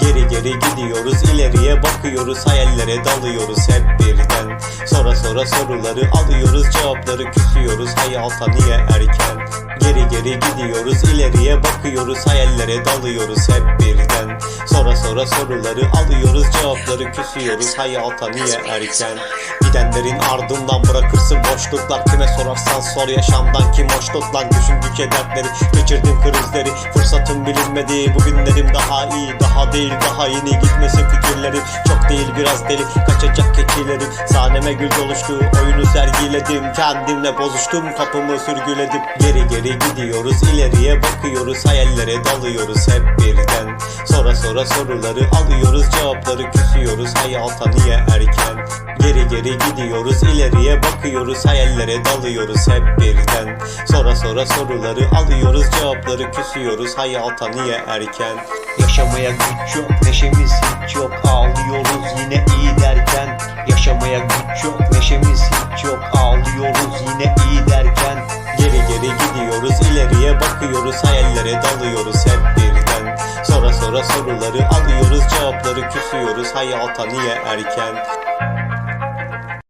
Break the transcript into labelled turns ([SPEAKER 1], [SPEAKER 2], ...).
[SPEAKER 1] Geri geri gidiyoruz ileriye bakıyoruz hayallere dalıyoruz hep birden. Sonra sonra soruları alıyoruz cevapları küsüyoruz hayata niye erken Geri geri gidiyoruz ileriye bakıyoruz hayallere dalıyoruz hep birden. Sonra sonra soruları alıyoruz cevapları küsüyoruz hayata niye erken? Gidenlerin ardından bırakırsın boşluklar Kime sorarsan sor yaşamdan kim hoşluklar Düşündükçe dertleri geçirdim krizleri Fırsatım bilinmedi bugünlerim daha iyi Daha değil daha yeni gitmesin fikirlerim Çok değil biraz deli kaçacak keçilerim. Sahneme gül doluştu oyunu sergiledim Kendimle bozuştum kapımı sürgüledim. Geri geri gidiyoruz ileriye bakıyoruz Hayallere dalıyoruz hep birden. Sonra sonra soruları alıyoruz Cevapları küsüyoruz hayata niye erken. Geri geri gidiyoruz ileriye bakıyoruz Hayallere dalıyoruz hep birden. Sonra sonra soruları alıyoruz Cevapları küsüyoruz hayata niye erken.
[SPEAKER 2] Yaşamaya güç yok neşemiz hiç yok Ağlıyoruz yine iyi derken. Yaşamaya güç yok neşemiz hiç yok Ağlıyoruz yine iyi derken
[SPEAKER 1] bakıyoruz Hayallere dalıyoruz hep birden. Sonra sonra soruları alıyoruz Cevapları küsüyoruz hayata niye erken